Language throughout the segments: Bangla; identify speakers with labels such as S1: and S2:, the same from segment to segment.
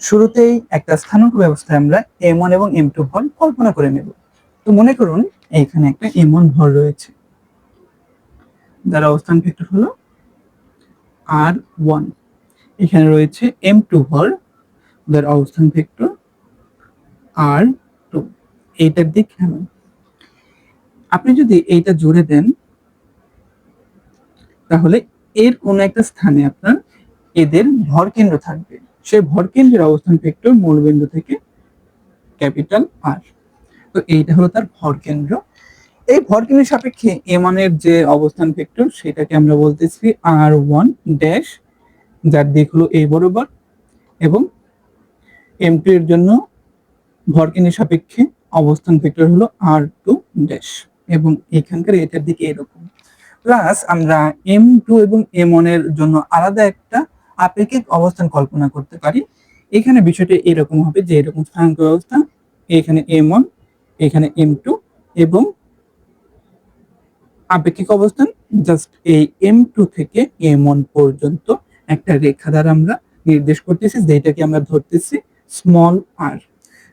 S1: শুরুতেই একটা স্থানাঙ্ক ব্যবস্থায় আমরা এম ওয়ান এবং এম টু ভর কল্পনা করে নেব। তো মনে করুন, এইখানে একটা এম ওয়ান ভর রয়েছে। যার অবস্থান ভেক্টর হলো আর ওয়ান এখানে রয়েছে এম টু ভর, যার অবস্থান ভেক্টর আর টু এইটার দিক কেমন? আপনি যদি এইটা জুড়ে দেন, তাহলে এর কোনো একটা স্থানে আপনার এদের ভর কেন্দ্র থাকবে। সেই ভর কেন্দ্রের অবস্থান ভেক্টর মূলবিন্দু থেকে ক্যাপিটাল আর। তো এইটা হলো তার ভর কেন্দ্র এই ভর কেন্দ্রের সাপেক্ষে এম এর যে অবস্থান ভেক্টর সেটাকে আমরা বলতেছি আর ওয়ান ড্যাশ যার দিক হলো এই বরাবর, এবং এম টু এর জন্য ভর কেন্দ্রের সাপেক্ষে অবস্থান ভেক্টর হলো আর টু ড্যাশ এবং এখানকার এটার দিকে এরকম। প্লাস আমরা এম টু এবং এম এর জন্য আলাদা একটা আপেক্ষিক অবস্থান কল্পনা করতে পারি। এখানে বিষয়টা এরকম হবে যে এরকম স্থানাঙ্ক ব্যবস্থা, এখানে এম ওয়ান, এখানে এম টু এবং আপেক্ষিক অবস্থান, জাস্ট এই এম টু থেকে এম ওয়ান পর্যন্ত একটা রেখা দ্বারা আমরা নির্দেশ করতেছি, যেটাকে আমরা ধরতেছি স্মল আর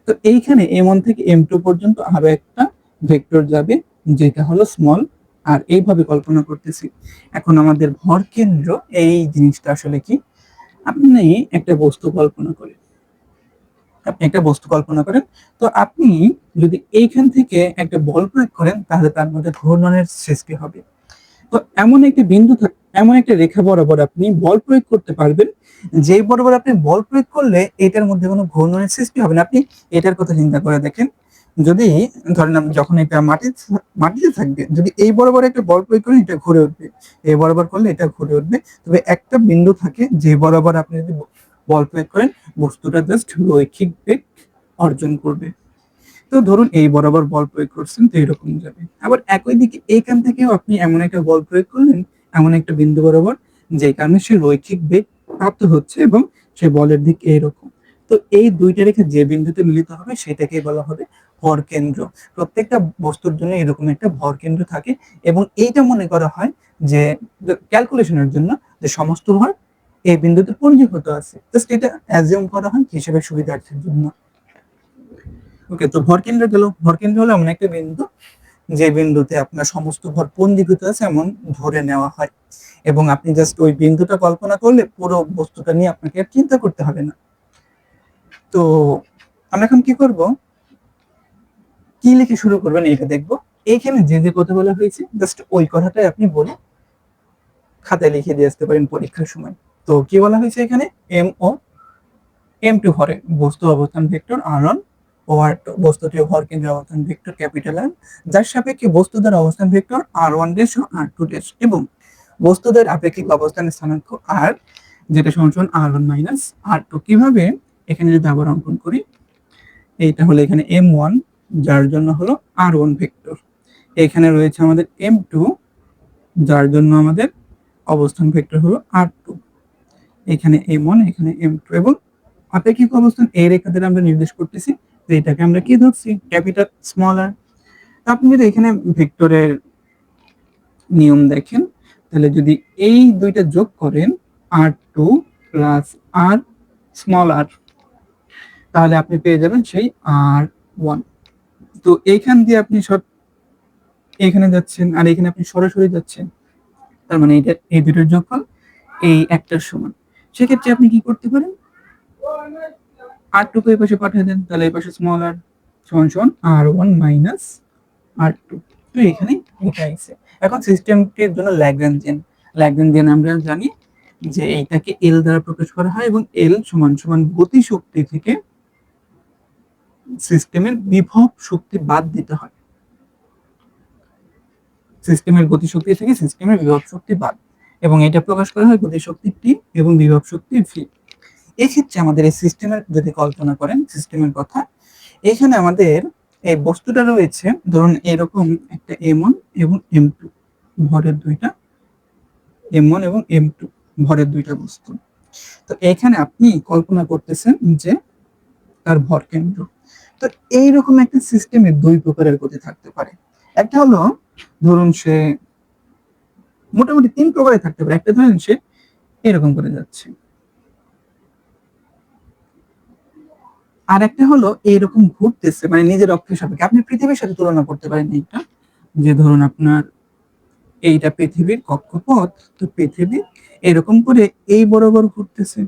S1: তো এইখানে এম ওয়ান থেকে এম টু পর্যন্ত আরও একটা ভেক্টর যাবে, যেটা হলো স্মল আর এইভাবে কল্পনা করতেছি। এখন আমাদের ভর কেন্দ্র, এই জিনিসটা আসলে কি? আপনি একটা বস্তু কল্পনা করেন। আপনি একটা বস্তু কল্পনা করেন, তো আপনি যদি এইখান থেকে একটা বল প্রয়োগ করেন, তাহলে তার মধ্যে ঘূর্ণনের সৃষ্টি হবে। তো এমন একটি বিন্দু এমন একটা রেখা বরাবর আপনি বল প্রয়োগ করতে পারবেন যে বরাবর আপনি বল প্রয়োগ করলে এটার মধ্যে কোনো ঘূর্ণনের সৃষ্টি হবে না। আপনি এটার কথা চিন্তা করে দেখেন যদি ধরেন যখন এটা মাটি, মাটিতে থাকবে, যদি এই বরাবর একটা বল প্রয়োগ করেন, এটা ঘুরে উঠবে। এই বরাবর করলে এটা ঘুরে উঠবে। তবে একটা বিন্দু থাকে, যে বরাবর আপনি যদি বল প্রয়োগ করেন, বস্তুটা জাস্ট রৈখিক বেগ অর্জন করবে। তো ধরুন এই বরাবর বল প্রয়োগ করছেন, তো এরকম যাবে। আবার একই দিকে এইখান থেকেও আপনি এমন একটা বল প্রয়োগ করলেন, এমন একটা বিন্দু বরাবর, যে কারণে সে রৈখিক বেগ প্রাপ্ত হচ্ছে এবং সে বলের দিক এইরকম তো এই দুইটা রেখে যে বিন্দুতে মিলিত হবে সেটাকেই বলা হবে ভর কেন্দ্র। প্রত্যেকটা বস্তুর জন্য এরকম একটা ভর কেন্দ্র থাকে এবং এইটা মনে করা হয় যে ক্যালকুলেশনের জন্য যে সমস্ত ভর এই বিন্দুতে পঞ্জীভূত আছে। জাস্ট এটা অ্যাজিউম করা হয় হিসেবে সুবিধার্থের জন্য। ওকে তো ভর কেন্দ্র গেল। ভর কেন্দ্র হলো এমন একটা বিন্দু যে বিন্দুতে আপনার সমস্ত ভর পঞ্জীভূত আছে এমন ধরে নেওয়া হয়। এবং আপনি জাস্ট ওই বিন্দুটা কল্পনা করলে পুরো বস্তুটা নিয়ে আপনাকে চিন্তা করতে হবে না। তো আমরা এখন কি করব? কি লিখে শুরু করবেন এটা দেখব। এইখানে যে যে কথা বলা হয়েছে জাস্ট ওই কথাটাই আপনি বলে খাতায় লিখে দিয়ে আসতে পারেন পরীক্ষার সময়। তো কি বলা হয়েছে এখানে? এম ও এম টু হরে, বস্তু অবস্থান ভেক্টর আর ওয়ান ও আর টু বস্তুটি ভর কেন্দ্রের অবস্থান ভেক্টর, ক্যাপিটাল আর যার সাপেক্ষে বস্তুদের অবস্থান ভেক্টর আর ওয়ান ডেশ ও আর টু ডেশ এবং বস্তুদের আপেক্ষিক অবস্থানের স্থানাঙ্ক আর যেটা সমান R one minus R two কীভাবে এখানে যদি আবার অঙ্কন করি, এইটা হলো এখানে এম ওয়ান যার জন্য হলো আর ওয়ান ভেক্টর। এখানে রয়েছে আমাদের এম টু যার জন্য আমাদের অবস্থান ভেক্টর হলো আর টু এখানে এম ওয়ান এখানে এম টু এবং আপেক্ষিক অবস্থান এই রেখা দ্বারা আমরা নির্দেশ করতেছি যে এটাকে আমরা কি ধরছি? ক্যাপিটাল স্মল আর আপনি যদি এখানে ভেক্টরের নিয়ম দেখেন, তাহলে যদি এই দুইটা যোগ করেন R two plus R small R তাহলে আপনি পেয়ে যাবেন সেই আর ওয়ান তো এইখান দিয়ে আপনি সব এখানে যাচ্ছেন আর এখানে আপনি সরাসরি যাচ্ছেন, তার মানে এটা এই দুটোর যোগফল এই একটার সমান। সেক্ষেত্রে আপনি কি করতে পারেন? আর টুকু এই পাশে পাঠিয়ে দেন, তাহলে এই পাশে স্মল আর সমান সমান R one minus R two তো এখানে এটা আছে। এখন সিস্টেমটির জন্য ল্যাগ্রাঞ্জিয়ান ল্যাগ্রাঞ্জিয়ান আমরা জানি যে এইটাকে এল দ্বারা প্রকাশ করা হয় এবং এল সমান সমান গতি শক্তি থেকে সিস্টেমের বিভব শক্তি বাদ দিতে হয়। সিস্টেমের গতি শক্তি থেকে সিস্টেমের বিভব শক্তি বাদ। এবং এটা প্রকাশ করা হয় গতি শক্তি টি এবং বিভব শক্তি ভি এক্ষেত্রে আমাদের এই সিস্টেমের যদি কল্পনা করেন, সিস্টেমের কথা, এখানে আমাদের এই বস্তুটা রয়েছে, ধরুন এরকম একটা এম ওয়ান এবং এম টু ভরের দুইটা এম ওয়ান এবং এম টু ভরের দুইটা বস্তু। তো এখানে আপনি কল্পনা করতেছেন যে তার ভর কেন্দ্র। তো এইরকম একটা সিস্টেমে দুই প্রকারের গতি থাকতে পারে। একটা হলো, ধরুন সে মোটামুটি তিন প্রকারে থাকতে পারে। একটা ধরেন সে এরকম করে যাচ্ছে। আর একটা হলো, এইরকম ঘুরতেছে মানে নিজের অক্ষের সাপেক্ষে। আপনি পৃথিবীর সাথে তুলনা করতে পারেন এইটা, যে ধরুন আপনার এইটা পৃথিবীর কক্ষপথ, তো পৃথিবী এরকম করে এই বরাবর ঘুরতেছে।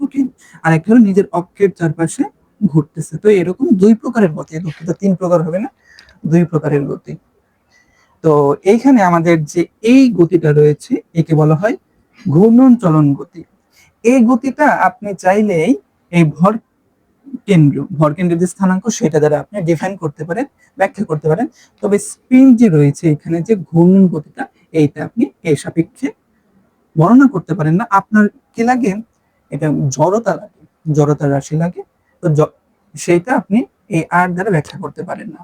S1: ওকে আর একটা হলো, নিজের অক্ষের চারপাশে ঘুরতেছে। তো এরকম দুই প্রকারের গতি দুঃখিত তিন প্রকার হবে না, দুই প্রকারের গতি। তো এইখানে আমাদের যে এই গতিটা রয়েছে, একে বলা হয় ঘূর্ণন চলন গতি। এই গতিটা আপনি চাইলেই এই ভর কেন্দ্র, ভর কেন্দ্রের যে স্থানাঙ্ক, সেটা দ্বারা আপনি ডিফাইন করতে পারেন, ব্যাখ্যা করতে পারেন। তবে স্পিন যে রয়েছে এখানে যে ঘূর্ণন গতিটা, এইটা আপনি এই সাপেক্ষে বর্ণনা করতে পারেন না। আপনার কি লাগে? এটা জড়তা লাগে জড়তা রাশি লাগে। সেইটা আপনি এই আর দ্বারা ব্যাখ্যা করতে পারেন না।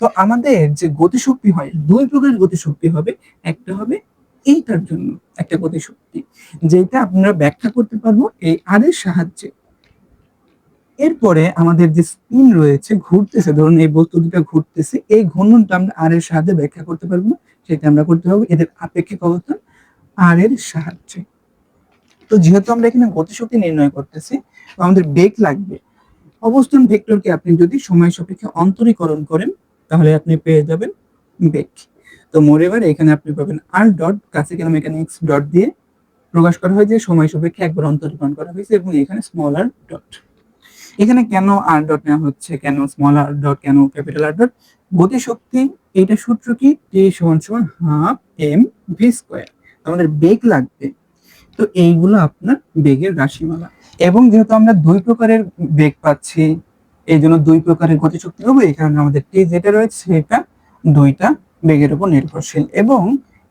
S1: তো আমাদের যে গতিশক্তি হয়, দুই প্রকারের গতিশক্তি হবে। একটা হবে এইটার জন্য একটা গতিশক্তি যেটা আপনারা ব্যাখ্যা করতে পারব এই আর এর সাহায্যে। এরপরে আমাদের যে স্পিন রয়েছে, ঘুরতেছে, ধরুন এই বস্তু দুটা ঘুরতেছে, এই ঘূর্ণনটা আমরা আর এর সাহায্যে ব্যাখ্যা করতে পারব না, সেটা আমরা করতে পারব এদের আপেক্ষিক অবস্থান আর এর সাহায্যে। তো যেহেতু আমরা এখানে গতিশক্তি নির্ণয় করতেছি আমাদের বেগ লাগবে অবস্থান ভেক্টরকে আপনি যদি সময় সাপেক্ষে অন্তরীকরণ করেন, তাহলে আপনি পেয়ে যাবেন বেগ। তো মোরেভার এখানে আপনি পাবেন R dot classical mechanics dot দিয়ে প্রকাশ করা হয় যে সময় সাপেক্ষে একবার অন্তরীকরণ করা হয়েছে এবং এখানে স্মল আর ডট এখানে কেন আর ডট নেওয়া হচ্ছে? কেন স্মল আর ডট কেন ক্যাপিটাল আর ডট গতিশক্তি এইটা সূত্র কি? টি সমান সমান হাফ এম ভি স্কোয়ার আমাদের বেগ লাগবে। তো এইগুলো আপনার বেগের রাশিমালা। এবং যেহেতু আমরা দুই প্রকারের বেগ পাচ্ছি, এই জন্য দুই প্রকারের গতিশক্তি হবে, এই কারণে আমাদের টি যেটা রয়েছে সেটা দুইটা বেগের উপর নির্ভরশীল। এবং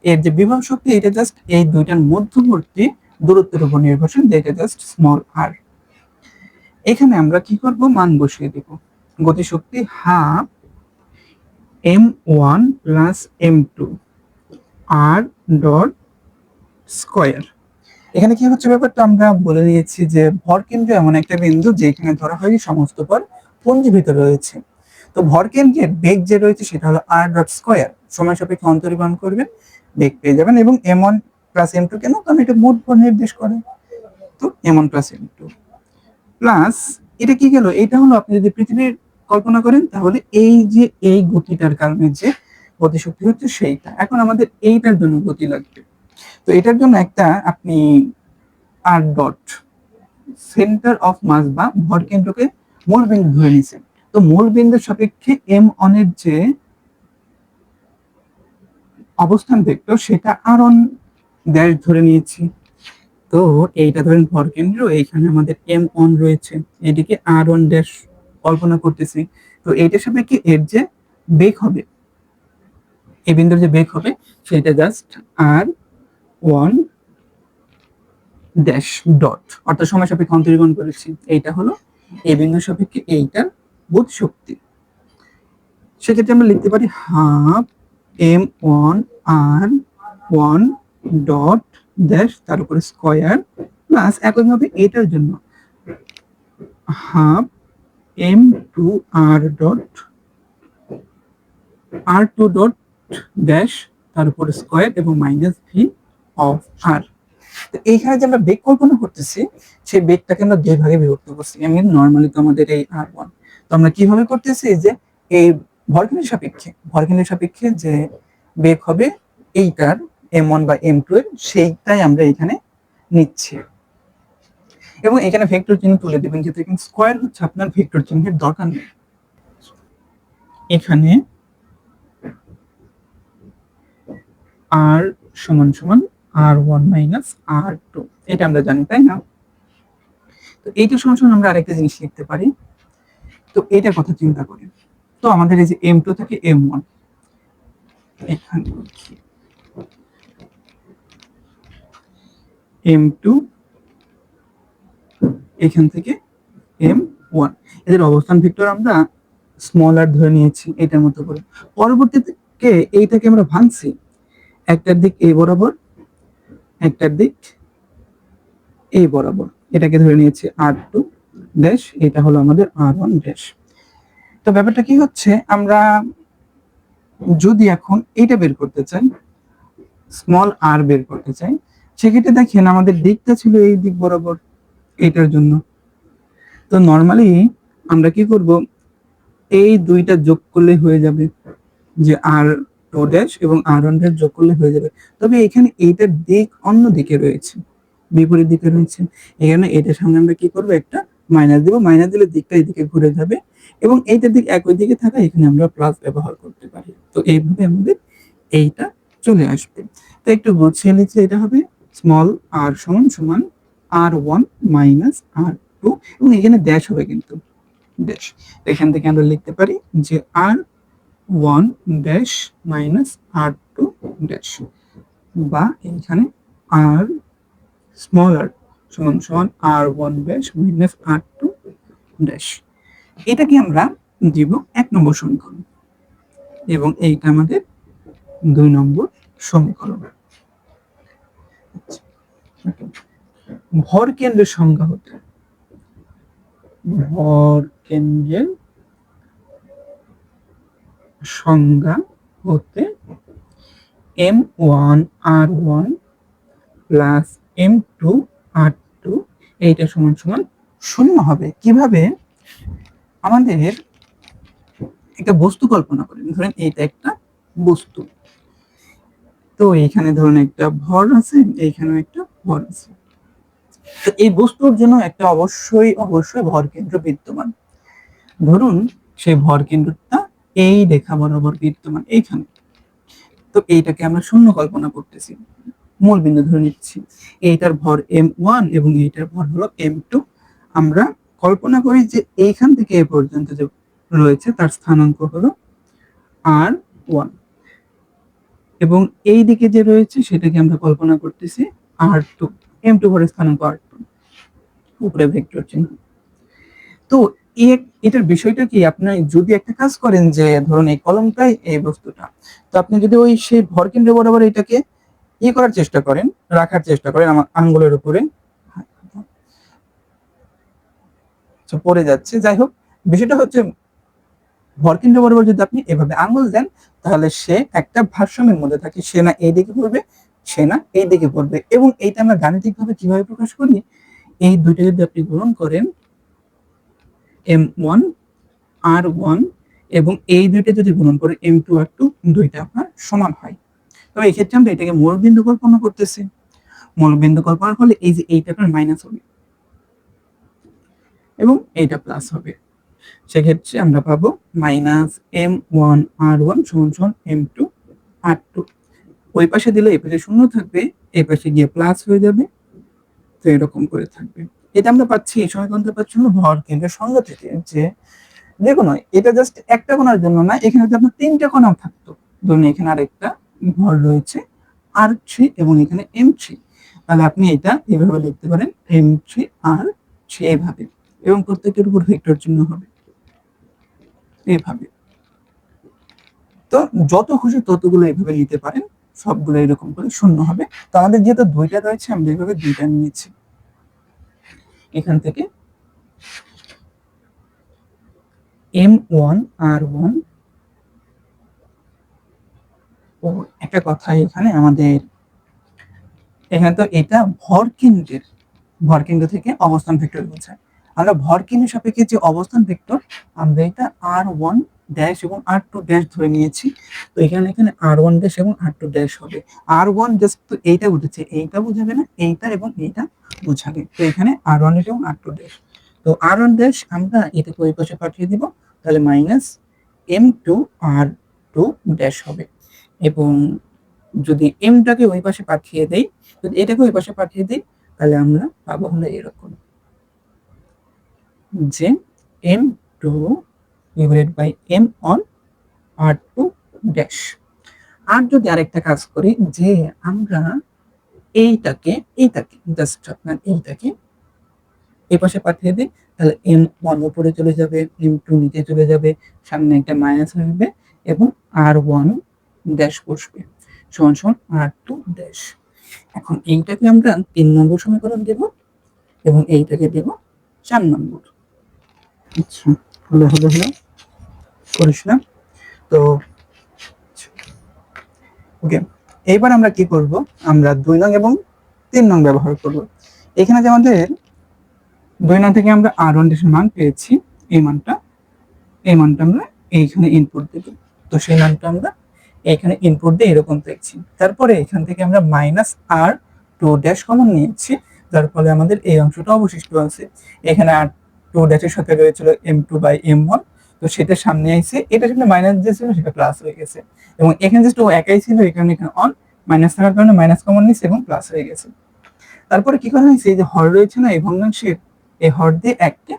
S1: এর যে বিভব শক্তি, এটা জাস্ট এই দুইটার মধ্যবর্তী দূরত্বের উপর নির্ভরশীল, যেটা জাস্ট স্মল আর এখানে আমরা কি করব? মান বসিয়ে দেব। গতিশক্তি half M one plus M two R dot square এখানে কি হচ্ছে ব্যাপারটা? আমরা বলে দিয়েছি যে ভর কেন্দ্র এমন একটা বিন্দু যেখানে ধরা হয় সমস্ত পর পুঞ্জীভূত রয়েছে। তো ভর কেন্দ্রের বেগ যে রয়েছে সেটা হলো আর ডট স্কোয়ার সময় সাপেক্ষে অন্তরীকরণ করবেন, বেগ পেয়ে যাবেন এবং M one plus M two কেন? কারণ এটা মোট ভর নির্দেশ করে। তো M one plus M two plus এটা কি গেল? এটা হলো আপনি যদি পৃথিবীর কল্পনা করেন, তাহলে এই যে এই গতিটার কারণে যে গতিশক্তি হচ্ছে সেইটা। এখন আমাদের এইটার জন্য গতি লাগবে। তো এটার জন্য একটা আপনি R dot centre of mass বা ভর কেন্দ্রকে মূল বিন্দু ধরে নিয়েছেন। তো মূল বিন্দুর সাপেক্ষে এম অনের যে অবস্থান ভেক্টর সেটা আর অন ড্যাশ ধরে নিয়েছি। তো এইটা ধরেন ভর কেন্দ্র, এইখানে আমাদের এম অন রয়েছে। এদিকে আর অন ড্যাশ কল্পনা করতেছি। তো এইটার সাপেক্ষে এর যে বেগ হবে, এই বিন্দুর যে বেগ হবে, সেটা just R one dash dot অর্থাৎ সময় সাপেক্ষে অন্তরীকরণ করেছি। এইটা হলো এই বিন্দুর সাপেক্ষে এইটার বোধ শক্তি। সেক্ষেত্রে আমরা লিখতে পারি half M one R one dot dash তার উপরে স্কোয়ার প্লাস একইভাবে এটার জন্য half M two R dot R two dot dash তার উপরে স্কোয়ার এবং মাইনাস ভি অফ আর এইখানে যে আমরা বেগ কল্পনা করতেছি, সেই বেগটাকে আমরা দুই ভাগে বিভক্ত করছি। আমি নর্মালি তো আমাদের এই আর ওয়ান তো আমরা কীভাবে করতেছি যে এই ভরকেন্দ্রের সাপেক্ষে ভরকেন্দ্রের সাপেক্ষে যে বেগ হবে এইটার এম ওয়ান বা এম টু এর, সেইটাই আমরা এখানে নিচ্ছি। এবং এখানে ভেক্টর চিহ্ন তুলে দেবেন, যেহেতু এখানে স্কোয়ার হচ্ছে, আপনার ভেক্টর চিহ্নের দরকার নেই। এখানে আর সমান সমান R one minus R two এটা আমরা জানি, তাই না? তো এইটা সমান আমরা আরেকটা জিনিস লিখতে পারি। তো এটার কথা চিন্তা করি। তো আমাদের এই যে এম টু থেকে এম ওয়ান এখানে এম টু এখান থেকে এম ওয়ান এদের অবস্থান ভেক্টর আমরা স্মল আর ধরে নিয়েছি, এটার মতো করে। পরবর্তীতে এইটাকে আমরা ভাঙছি? একটার দিক এ বরাবর একটার দিক এই বরাবর। এটাকে ধরে নিয়েছি আর টু ড্যাশ, এটা হলো আমাদের আর ওয়ান ড্যাশ। তো ব্যাপারটা কি হচ্ছে, আমরা যদি এখন এইটা বের করতে চাই, স্মল আর বের করতে চাই, সেক্ষেত্রে দেখেন আমাদের দিকটা ছিল এই দিক বরাবর এটার জন্য। তো নর্মালি আমরা কি করব, এই দুইটা যোগ করলে হয়ে যাবে যে আর টু এবং আর ড্যাশ যোগ করলে হয়ে যাবে। তবে এখানে এইটার দিক অন্য দিকে রয়েছে, বিপরীত দিকে রয়েছে। এখানে এটার সামনে আমরা কি করব? একটা মাইনাস দিব। মাইনাস দিলে দিকটা এদিকে ঘুরে যাবে এবং এইটার দিক একই দিকে থাকা, এখানে আমরা প্লাস ব্যবহার করতে পারি। তো এইভাবে আমাদের এইটা চলে আসবে। তো একটু গুছিয়ে লিখলে এটা হবে স্মল আর সমান সমান R one minus R two এবং এখানে ড্যাশ হবে কিন্তু। ড্যাশ এখান থেকে আমরা লিখতে পারি যে R one dash minus R two dash বা এখানে আর স্মল আর সমান সমান R one dash minus R two dash. এটাকে আমরা দিব এক নম্বর সমীকরণ এবং এইটা আমাদের দুই নম্বর সমীকরণ। আচ্ছা, ভর কেন্দ্রের সংজ্ঞা হতে ভর কেন্দ্রের সংজ্ঞা হতে M one R one plus M two R two এইটা সমান সমান শূন্য হবে। কীভাবে? আমাদের একটা বস্তু কল্পনা করেন। ধরেন এইটা একটা বস্তু। তো এইখানে ধরুন একটা ভর আছে, এইখানেও একটা ভর আছে। তো এই বস্তুর জন্য একটা অবশ্যই অবশ্যই ভর কেন্দ্র বিদ্যমান। ধরুন সেই ভর কেন্দ্রটা এই রেখা বরাবর বিদ্যমান এইখানে। তো এইটাকে আমরা শূন্য কল্পনা করতেছি। মূল বিন্দু ধরে নিচ্ছি। এইটার ভর এম ওয়ান এবং এইটার ভর হলো এম টু আমরা কল্পনা করি যে এইখান থেকে এ পর্যন্ত যে রয়েছে তার স্থানাঙ্ক হলো আর ওয়ান এবং এই দিকে যে রয়েছে সেটাকে আমরা কল্পনা করতেছি আর টু এম টু ভরের স্থানাঙ্ক আর টু উপরে ভেক্টর চিহ্ন। তো এটার বিষয়টা কি? আপনি যদি একটা কাজ করেন যে ধরুন এই কলমটাই এই বস্তুটা, তো আপনি যদি ওই সেই ভর কেন্দ্র বরাবর এটাকে ইয়ে করার চেষ্টা করেন, রাখার চেষ্টা করেন আমার আঙ্গুলের উপরে পড়ে যাচ্ছে। যাই হোক, বিষয়টা হচ্ছে ভরকেন্দ্র বরাবর যদি আপনি এভাবে আঙ্গুল দেন, তাহলে সে একটা ভারসাম্যের মধ্যে থাকে, সে না এই দিকে পড়বে, সে না এই দিকে পড়বে। এবং এইটা আমরা গাণিতিক ভাবে কীভাবে প্রকাশ করি? এই দুইটা যদি আপনি গ্রহণ করেন এম ওয়ান আর ওয়ান এবং এই দুইটা যদি গুণন করে এম টু আর টু দুইটা আপনার সমান হয়। তবে এই ক্ষেত্রে আমরা এটাকে মূল বিন্দু কল্পনা করতেছি। মূল বিন্দু কল্পনা করলে এই যে এইটা আপনার মাইনাস হবে এবং এইটা প্লাস হবে। সেক্ষেত্রে আমরা পাবো minus M one R one সমান সমান এম টু আর টু ওই পাশে দিলে এই পাশে শূন্য থাকবে, এই পাশে গিয়ে প্লাস হয়ে যাবে। তো এরকম করে থাকবে। এটা আমরা পাচ্ছি সমীকরণটা পাচ্ছি হলো ভর কেন্দ্রের সংজ্ঞা থেকে যে দেখুন, এটা জাস্ট একটা কোণার জন্য না, এখানে যদি আপনার তিনটা কোণাও থাকতো। ধরুন এখানে আরেকটা ভর রয়েছে আর থ্রি এবং এখানে এম থ্রি তাহলে আপনি এটা এভাবে লিখতে পারেন এম থ্রি আর থ্রি এইভাবে এবং প্রত্যেকটার উপর ভেক্টর চিহ্ন হবে। এইভাবে তো যত খুশি ততগুলো এইভাবে নিতে পারেন, সবগুলো এরকম করে শূন্য হবে। তো আমাদের যেহেতু দুইটা রয়েছে, আমরা এইভাবে দুইটা নিয়েছি। এখান থেকে। এম ওয়ান আর ওয়ান ও, একটা কথা এখানে আমাদের। এখানে তো এটা ভর কেন্দ্রের ভর কেন্দ্র থেকে অবস্থান ভেক্টর বোঝায় আমরা ভর সাপেক্ষে যে অবস্থান ভেক্টর, আমরা এটা আর ওয়ান ড্যাশ এবং আর টু ড্যাশ ধরে নিয়েছি। তো এখানে এখানে আর ওয়ান ড্যাশ এবং আর টু ড্যাশ হবে। আর ওয়ান জাস্ট তো এইটা উঠেছে এইটা বোঝাবে না, এইটা এবং এইটা বোঝাবে। তো এখানে আর ওয়ান এবং আর টু ড্যাশ তো আর ওয়ান ড্যাশ আমরা এটাকে ওই পাশে পাঠিয়ে দিব, তাহলে minus M two R two dash হবে। এবং যদি এমটাকে ওই পাশে পাঠিয়ে দেই, যদি এটাকে ওই পাশে পাঠিয়ে দিই, তাহলে আমরা পাবো হলো এরকম। যে M two divided by M one R two dash আর যদি আরেকটা কাজ করি, যে আমরা এইটাকে এইটাকে জাস্ট আপনার এইটাকে এই পাশে পাঠিয়ে দিই, তাহলে এম ওয়ান উপরে চলে যাবে এম টু নিচে চলে যাবে, সামনে একটা মাইনাস আসবে এবং আর ওয়ান ড্যাশ বসবে। সমান সমান আর টু ড্যাশ এখন এইটাকে আমরা তিন নম্বর সমীকরণ দেব এবং এইটাকে দেব চার নম্বর। আচ্ছা হলো হলো হলো। করিস না তো ওকে এইবার আমরা কি করব? আমরা দুই নং এবং তিন নং ব্যবহার করব। এখানে যে আমাদের দুই নং থেকে আমরা আর ওয়ান ড্যাশের মান পেয়েছি, এই মানটা এই মানটা আমরা এইখানে ইনপুট দেব। তো সেই মানটা আমরা এইখানে ইনপুট দিয়ে এরকম দেখছি। তারপরে এখান থেকে আমরা minus R two dash common নিয়েছি, যার ফলে আমাদের এই অংশটা অবশিষ্ট আছে। এখানে আর টু ড্যাশের সাথে রয়েছিল M two by M one তো সেটা সামনে আইছে। এটা সামনে মাইনাস দিয়ে ছিল সেটা প্লাস হয়ে গেছে। এবং এখানে জাস্ট ও একাই ছিল এখানে এখানে অন মাইনাস থাকার কারণে মাইনাস কমন নিচ্ছে এবং প্লাস হয়ে গেছে। তারপরে কি করা হয়েছে? এই যে হর রয়েছে না, এই ভগ্নাংশের, এই হর দিয়ে একটা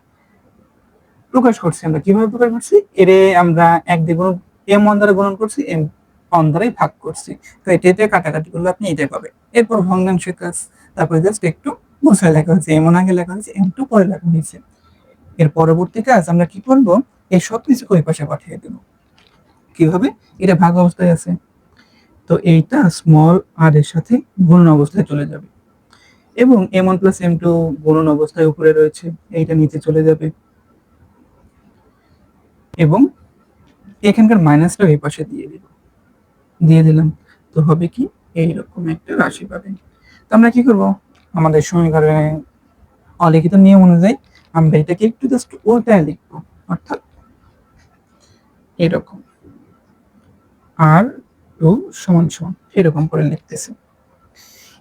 S1: প্রকাশ করছি আমরা। কীভাবে প্রকাশ করছি? এরে আমরা এক দিয়ে গুণ এম ওয়ান দ্বারা গুণন করছি এম অন দ্বারাই ভাগ করছি। তো এটা এটা কাটাকাটি করলে আপনি এটাই পাবে এরপর ভগ্নাংশের কাজ। তারপরে জাস্ট একটু বসায় লেখা হয়েছে এম ওয়ান আগে লেখা হয়েছে এম টু পরে লেখা হয়েছে। এর পরবর্তী কাজ আমরা কি করব? এই সব কিছু ওই পাশে পাঠিয়ে দেব কীভাবে? এটা ভাগ অবস্থায় আছে। তো এইটা স্মল আর এর সাথে গুণন অবস্থায় চলে যাবে। এবং M one plus M two গুণন অবস্থায় উপরে রয়েছে। এইটা নিচে চলে যাবে। এবং এখানকার মাইনাসটা এই পাশে দিয়ে দিব দিয়ে দিলাম। তো হবে কি? এইরকম একটা রাশি পাবেন তো আমরা কি করব? আমাদের সমীকরণে অলিখিত নিয়ম অনুযায়ী আমরা এটাকে একটু জাস্ট উল্টায় লিখব। অর্থাৎ এরকম। আর টু সমান সমান এরকম করে লিখতেছি।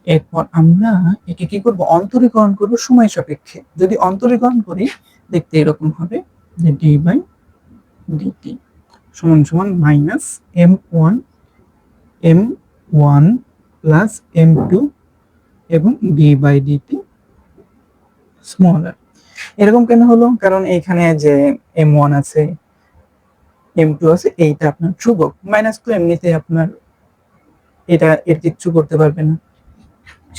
S1: এরপর আমরা একে কি করব? অন্তরীকরণ করব সময় সাপেক্ষে। যদি অন্তরীকরণ করি, দেখতে এরকম হবে যে ডি বাই ডিটি সমান সমান minus M one M one plus M two এবং ডি বাই ডিটি স্মলার এরকম কেন হলো? কারণ এইখানে যে এম ওয়ান আছে এম টু আছে এইটা আপনার ধ্রুবক। মাইনাস টু এমনিতে আপনার এটা এর কিচ্ছু করতে পারবে না।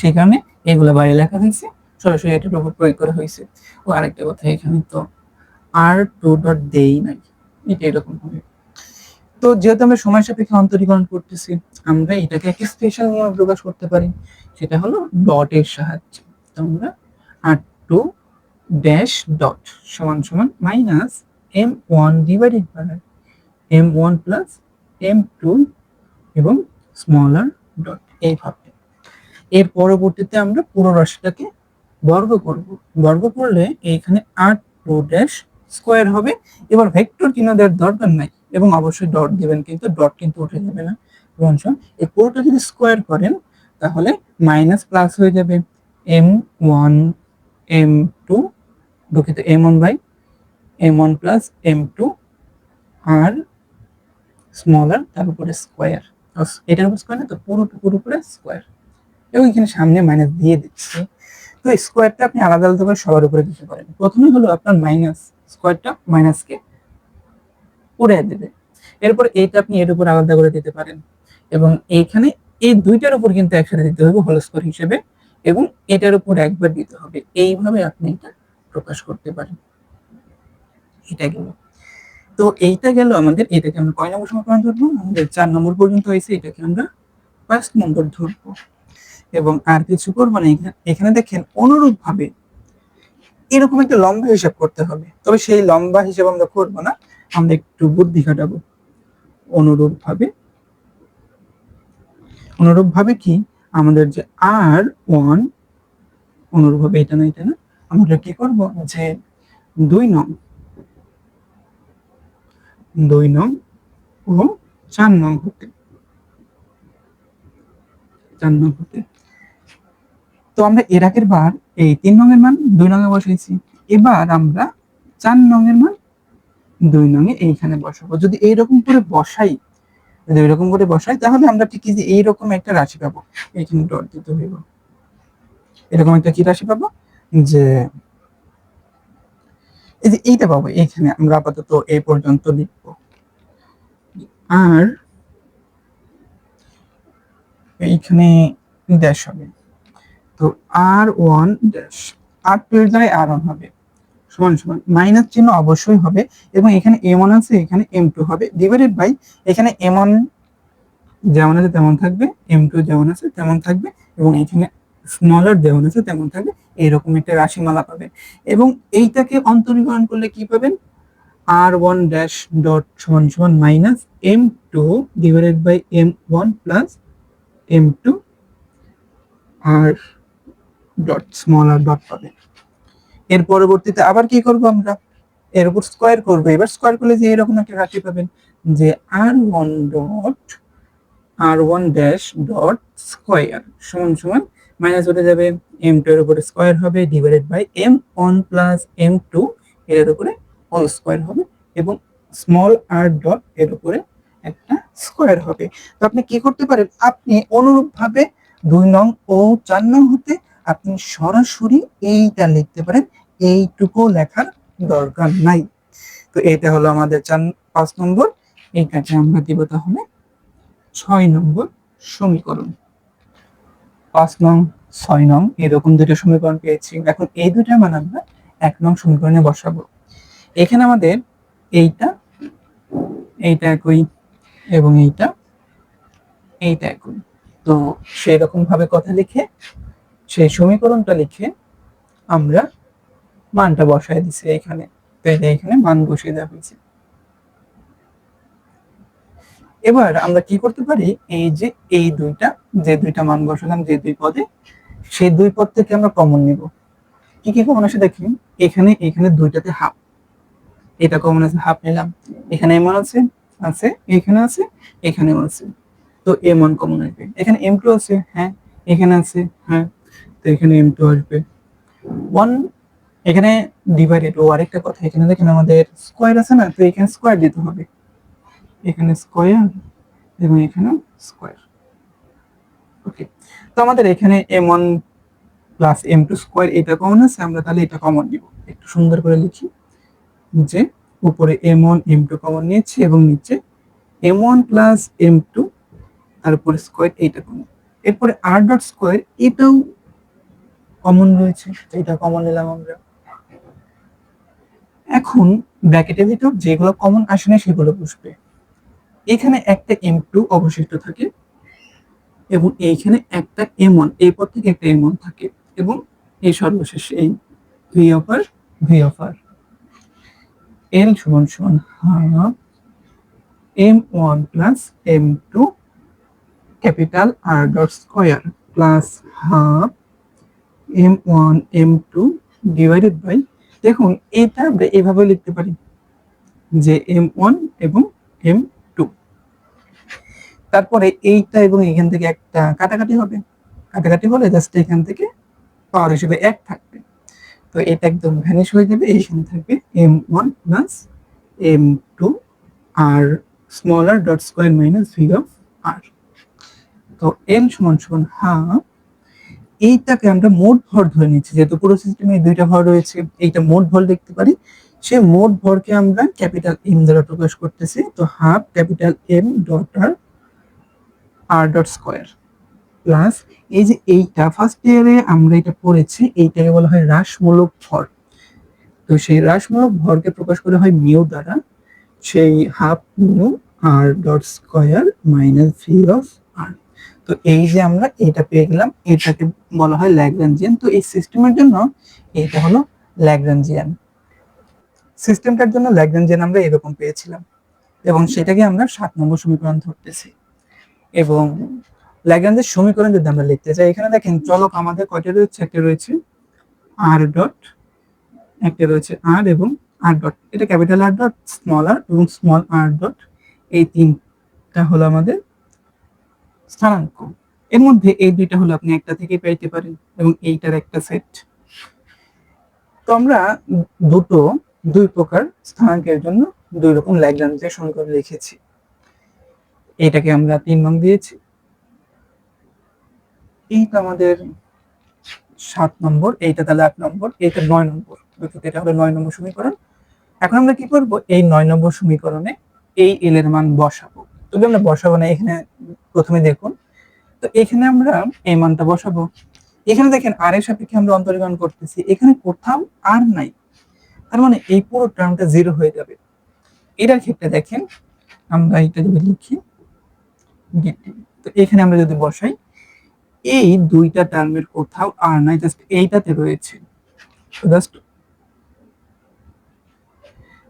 S1: সেই কারণে এগুলো বাইরে লেখা হয়েছে, সরাসরি এটার উপর প্রয়োগ করা হয়েছে। ও আরেকটা কথা এখানে তো আর টু ডট দেই নাই এটা এরকম হবে। তো যেহেতু আমরা সময় সাপেক্ষে অন্তরীকরণ করতেছি, আমরা এটাকে একটা স্পেশাল নিয়ম প্রকাশ করতে পারি। সেটা হলো ডটের সাহায্যে। তো আমরা আর টু ড্যাশ ডট সমান সমান minus M one divided by M one plus M two এবং স্মলার ডট এইভাবে এর পরবর্তীতে আমরা পুরো রাশিটাকে বর্গ করব। বর্গ করলে এইখানে আট টু ড্যাশ স্কোয়ার হবে। এবার ভেক্টর চিহ্ন দেওয়ার দরকার নাই এবং অবশ্যই ডট দিবেন কিন্তু ডট কিন্তু উঠে যাবে না। এবং এই পুরোটা যদি স্কোয়ার করেন তাহলে মাইনাস প্লাস হয়ে যাবে। এম ওয়ান এম টু দুঃখিত M one by M one plus M two R smaller তার উপরে স্কোয়ার এটার উপর স্কোয়ার না তো পুরোটুকুর উপরে স্কোয়ার এবং এখানে সামনে মাইনাস দিয়ে দিচ্ছি। তো স্কোয়ারটা আপনি আলাদা আলাদা করে সবার উপরে দিতে পারেন। প্রথমে হলো আপনার মাইনাস স্কোয়ারটা মাইনাসকে উড়ে দেবে। এরপর এইটা আপনি এর উপর আলাদা করে দিতে পারেন। এবং এইখানে এই দুইটার উপর কিন্তু একসাথে দিতে হবে হোল স্কোয়ার হিসেবে। এবং এটার উপর একবার দিতে হবে। এইভাবে আপনি এটা প্রকাশ করতে পারেন। এটা গেল। তো এইটা গেল আমাদের, এটাকে আমরা কয় নম্বর সমীকরণ ধরবো? আমাদের চার নম্বর পর্যন্ত হয়েছে, এটাকে আমরা পাঁচ নম্বর ধরবো। এবং আর কিছু করব না এখানে দেখেন অনুরূপ ভাবে এরকম একটা লম্বা হিসাব করতে হবে। তবে সেই লম্বা হিসাব আমরা করব না, আমরা একটু বুদ্ধি খাটাবো। অনুরূপ ভাবে অনুরূপ ভাবে কি? আমাদের যে আর ওয়ান অনুরূপ ভাবে এটা না এটা না, আমরা কি করব? যে দুই নং দুই নং ও চার নং হতে চার নং হতে তো আমরা এর আগের বার এই তিন নঙের মান দুই নঙে বসাইছি। এবার আমরা চার নঙের মান দুই নঙে এইখানে বসাবো। যদি এইরকম করে বসাই, যদি এরকম করে বসাই, তাহলে আমরা ঠিক যে এইরকম একটা রাশি পাবো। এইখানে ডট দিতে হইব। এরকম একটা কি রাশি পাবো? যে এই যে এইটা পাবো। এইখানে আমরা আপাতত এই পর্যন্ত লিখব আর এইখানে ড্যাশ হবে। তো R one dash R two এর জায়গায় আর ওয়ান হবে। সমান সমান মাইনাস চিহ্ন অবশ্যই হবে এবং এখানে এম ওয়ান আছে, এখানে এম টু হবে। ডিভাইডেড বাই এখানে এম ওয়ান যেমন আছে তেমন থাকবে এম টু যেমন আছে তেমন থাকবে এবং এখানে স্মলার যেমন আছে তেমন থাকবে, এরকম একটা রাশিমালা পাবে। এবং এইটাকে অন্তরীকরণ করলে কি পাবেন? আর ওয়ান ড্যাশ ডট সমান সমান minus M two divided by M one plus M two R dot small R dot পাবে এর পরবর্তীতে আবার কি করব আমরা? এর উপর স্কোয়ার করবে। এবার স্কোয়ার করলে যে এরকম একটা রাশি পাবেন যে R one dot R one dash dot square সমান সমান মাইনাস হতে যাবে এম টু এর উপরে স্কোয়ার হবে divided by M one plus M two এর উপরে হোল স্কোয়ার হবে এবং স্মল আর ডট এর উপরে একটা স্কোয়ার হবে। তো আপনি কি করতে পারেন? আপনি অনুরূপভাবে দুই নং ও চার নং হতে আপনি সরাসরি এইটা লিখতে পারেন। এইটুকু লেখার দরকার নাই। তো এটা হলো আমাদের চার, পাঁচ নম্বর। এই কাজে আমরা দিব তাহলে ছয় নম্বর সমীকরণ। পাঁচ নং, ছয় নং, এরকম দুটো সমীকরণ পেয়েছি। এখন এই দুটা মান আমরা এক নং সমীকরণে বসাবো। এখানে আমাদের এইটা এইটা একই এবং এইটা এইটা একই। তো সেই রকম ভাবে কথা লিখে, সেই সমীকরণটা লিখে আমরা মানটা বসায় দিছি এখানে। তো যে এখানে মান বসিয়ে দেওয়া হয়েছে। এবার আমরা কি করতে পারি? এই যে এই দুইটা, যে দুইটা মান বসালাম, যে দুই পদে, সেই দুই পদ থেকে আমরা কমন নিব। কি কি কমন আসে দেখি এখানে এখানে দুইটাতে হাফ এটা কমন আছে হাফ নিলাম। এখানে এমন আছে আছে, এখানে আছে এখানেও আছে। তো এম ওয়ান কমন আসবে। এখানে এম টু আছে হ্যাঁ এখানে আছে হ্যাঁ তো এখানে এম টু আসবে। ওয়ান এখানে ডিভাইডেড ও আরেকটা কথা, এখানে দেখেন আমাদের স্কোয়ার আছে না, তো এখানে স্কোয়ার দিতে হবে। এখানে স্কোয়ার এবং এখানে স্কোয়ার ওকে তো আমাদের এখানে M one plus M two square এটা কমন আছে, আমরা তাহলে এটা কমন নিব। একটু সুন্দর করে লিখি। যে উপরে M one M two common নিয়েছি এবং নিচে M one plus M two R উপরে স্কোয়ার এইটা কমন এরপরে আর ডট স্কোয়ার এটাও কমন রয়েছে, এটা কমন নিলাম আমরা। এখন ব্র্যাকেটের ভিতর যেগুলো কমন আসে না সেগুলো বসবে। এখানে একটা এম টু অবশিষ্ট থাকে এবং এইখানে একটা এম ওয়ান এই পর থেকে একটা এম ওয়ান থাকে এবং এই সর্বশেষ এই V of R V of R L সমান সমান half M one plus M two capital R dot square plus half M one M two divided by দেখুন, এটা আমরা এভাবে লিখতে পারি যে এম ওয়ান এবং এম টু তারপরে এইটা এবং এখান থেকে একটা কাটাকাটি হবে। কাটাকাটি হলে জাস্ট এখান থেকে পাওয়ার হিসেবে এক থাকবে। তো এটা একদম ভ্যানিশ হয়ে যাবে এইখানে থাকবে M one plus M two R smaller dot square minus V of R তো এম সমান সমান হাফ এইটাকে আমরা মোট ভর ধরে নিচ্ছি যেহেতু পুরো সিস্টেমে দুইটা ভর রয়েছে, এইটা মোট ভর দেখতে পারি। সে মোট ভরকে আমরা ক্যাপিটাল এম দ্বারা প্রকাশ করতেছি, তো half capital M dot R R dot square plus এই যে এইটা ফার্স্ট ইয়ারে আমরা এটা পড়েছি, এইটাকে বলা হয় হ্রাসমূলক ভর। তো সেই হ্রাসমূলক ভরকে প্রকাশ করা হয় মিউ দ্বারা। সেই half mu R dot square minus V of R তো এই যে আমরা এটা পেয়ে গেলাম, এটাকে বলা হয় ল্যাগ্রাঞ্জিয়ান তো এই সিস্টেমের জন্য এটা হলো ল্যাগ্রাঞ্জিয়ান সিস্টেমটার জন্য ল্যাগ্রাঞ্জিয়ান আমরা এরকম পেয়েছিলাম। এবং সেটাকে আমরা সাত নম্বর সমীকরণ ধরতেছি। এবং ল্যাগ্রাঞ্জের সমীকরণ যদি আমরা লিখতে চাই, এখানে দেখেন চলক আমাদের কয়টা রয়েছে? একটা রয়েছে আর ডট একটা রয়েছে আর এবং আর ডট এটা capital R dot small R এবং স্মল আর ডট এই তিনটা হলো আমাদের স্থানাঙ্ক। এর মধ্যে এই দুইটা হলো আপনি একটা থেকে পাইতে পারেন এবং এইটার একটা সেট তো আমরা দুটো, দুই প্রকার স্থানাঙ্কের জন্য দুই রকম ল্যাগ্রাঞ্জের সমীকরণ লিখেছি। এটাকে আমরা তিন নং দিয়েছি। এইটা আমাদের সাত নম্বর, এইটা তাহলে আট নম্বর, এইটা নয় নম্বর। এটা হলো নয় নম্বর সমীকরণ। এখন আমরা কি করব? এই নয় নম্বর সমীকরণে এই এল এর মান বসাবো। তবে আমরা বসাবো না, এখানে প্রথমে দেখুন। তো এখানে আমরা এই মানটা বসাবো। এখানে দেখেন আর এর সাপেক্ষে আমরা অন্তরীকরণ করতেছি। এখানে কোথাও আর নাই। তার মানে এই পুরো টার্মটা জিরো হয়ে যাবে। এটার ক্ষেত্রে দেখেন, আমরা এটা যদি লিখি তো এখানে আমরা যদি বসাই এই দুইটা টার্মের কোথাও আর নাই জাস্ট এইটাতে রয়েছে।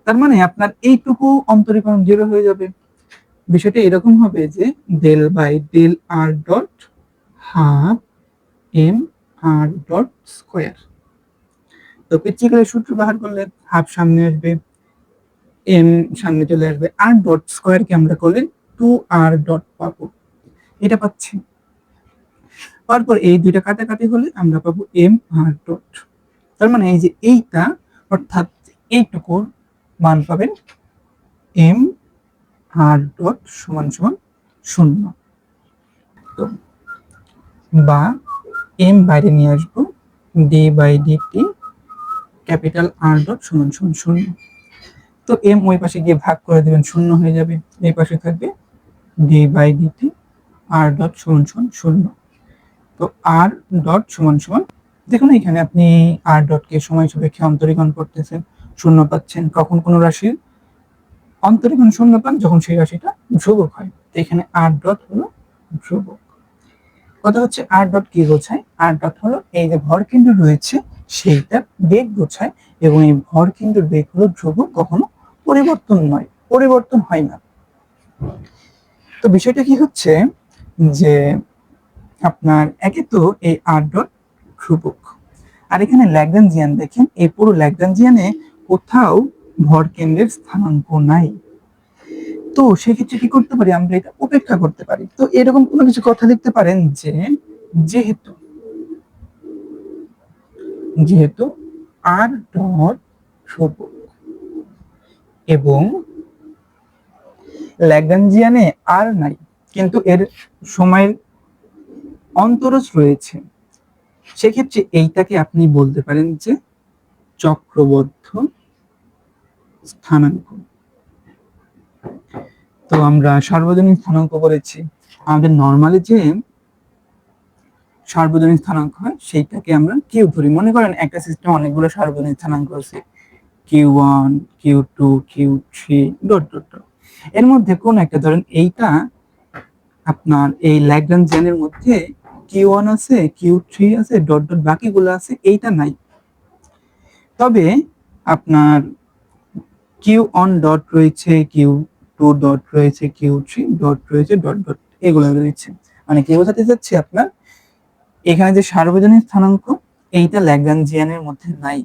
S1: তার মানে আপনার এইটুকু অন্তরীকরণ জিরো হয়ে যাবে। বিষয়টা এরকম হবে যে del by del R dot half M R dot square তো পিচ্ছিকালের সূত্র ব্যবহার করলে হাফ সামনে আসবে এম সামনে চলে আসবে আর ডট স্কোয়ারকে আমরা করলে টু আর ডট পাবো। এটা পাচ্ছি। তারপর এই দুইটা কাটাকাটি হলে আমরা পাবো এম আর ডট তার মানে এই যে এইটা, অর্থাৎ এইটুকুর মান পাবেন এম আর ডট সমান সমান শূন্য। তো বা এম বাইরে নিয়ে আসব D by DT capital R dot সমান সমান শূন্য। তো এম ওই পাশে গিয়ে ভাগ করে দেবেন, শূন্য হয়ে যাবে, এই পাশে থাকবে D by DT R dot সমান সমান শূন্য। তো আর ডট সমান সমান, দেখুন এখানে আপনি আর ডটকে সময় সাপেক্ষে অন্তরীকরণ করতেছেন, শূন্য পাচ্ছেন, কখন কোনো রাশির? অন্তরীকরণ শূন্য পান, যখন সেই রাশিটা ধ্রুবক হয়। তো এখানে আর ডট হলো ধ্রুবক। কথা হচ্ছে আর ডট কি বোঝায় আর ডট হলো এই যে ভর কেন্দ্র রয়েছে, সেইটা বেগ বোঝায় এবং এই ভর কেন্দ্রের বেগ হলো ধ্রুবক, কখনো পরিবর্তন নয়, পরিবর্তন হয় না। তো বিষয়টা কি হচ্ছে যে আপনার একে তো এই আর ডট ধ্রুবক। আর এখানে ল্যাগ্রাঞ্জিয়ান দেখেন, এই পুরো ল্যাগ্রাঞ্জিয়ানে কোথাও ভর কেন্দ্রের স্থানাঙ্ক নাই। তো সেক্ষেত্রে কি করতে পারি আমরা? এটা উপেক্ষা করতে পারি। তো এরকম কোনো কিছু কথা লিখতে পারেন যে, যেহেতু যেহেতু আর ডট ধ্রুবক এবং ল্যাগ্রাঞ্জিয়ানে আর নাই, কিন্তু এর সময়ের অন্তরজ রয়েছে। সেক্ষেত্রে এইটাকে আপনি বলতে পারেন যে চক্রবদ্ধ স্থানাঙ্ক। তো আমরা সার্বজনীন স্থানাঙ্ক করেছি। আমাদের নর্মালি যে সার্বজনীন স্থানাঙ্ক হয়, সেইটাকে আমরা কিউ ধরি। মনে করেন একটা সিস্টেম অনেকগুলো সার্বজনীন স্থানাঙ্ক আছে। Q one Q two Q three dot dot dot এর মধ্যে কোন একটা, ধরেন এইটা আপনার এই ল্যাগ্রাঞ্জিয়ানের মধ্যে কিউ ওয়ান আছে কিউ থ্রি আছে ডট ডট বাকিগুলো আছে, এইটা নাই। তবে আপনার কিউ অন ডট রয়েছে কিউ টু ডট রয়েছে কিউ থ্রি ডট রয়েছে ডট ডট এগুলো রয়েছে। মানে কি বোঝাতে চাচ্ছি আপনার? এখানে যে সার্বজনীন স্থানাঙ্ক, এইটা ল্যাগ্রাঞ্জিয়ানের মধ্যে নাই।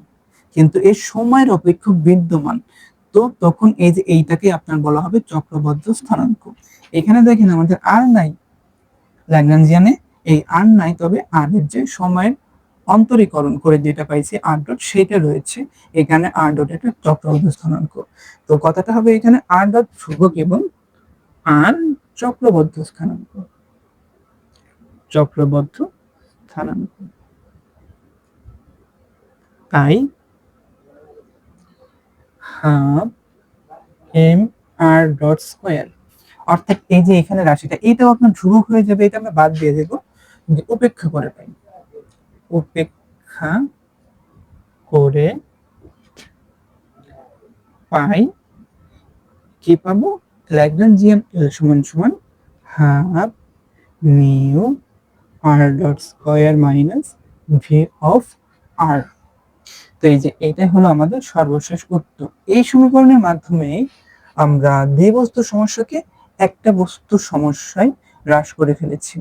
S1: কিন্তু এর সময়ের অপেক্ষক বিদ্যমান। তো তখন এই যে এইটাকে আপনার বলা হবে চক্রবদ্ধ স্থানাঙ্ক। এখানে দেখেন আমাদের আর নাই ল্যাগ্রাঞ্জিয়ানে। এই আর নাই, তবে আর এর যে সময়ের অন্তরীকরণ করে যেটা পাইছি আর ডট সেটা রয়েছে এখানে আর ডট একটা চক্রবদ্ধ স্থানাঙ্ক। তো কথাটা হবে এখানে আর ডট ধ্রুবক এবং আর চক্রবদ্ধ স্থানাঙ্ক। চক্রবদ্ধ স্থানাঙ্ক। তাই half M R dot square. অর্থাৎ এই যে এখানে রাশিটা, এটাও আপনার ধ্রুবক হয়ে যাবে, এটা আমরা বাদ দিয়ে দেবো। উপেক্ষা করে পাই। উপেক্ষা করে পাই কি পাবো? ল্যাগ্রাঞ্জিয়ান এল সমান সমান half mu R dot square minus V of R তো এই যে এটাই হলো আমাদের সর্বশেষ উত্তর। এই সমীকরণের মাধ্যমে আমরা দ্বিবস্তু সমস্যাকে একটা বস্তু সমস্যায় হ্রাস করে ফেলেছি।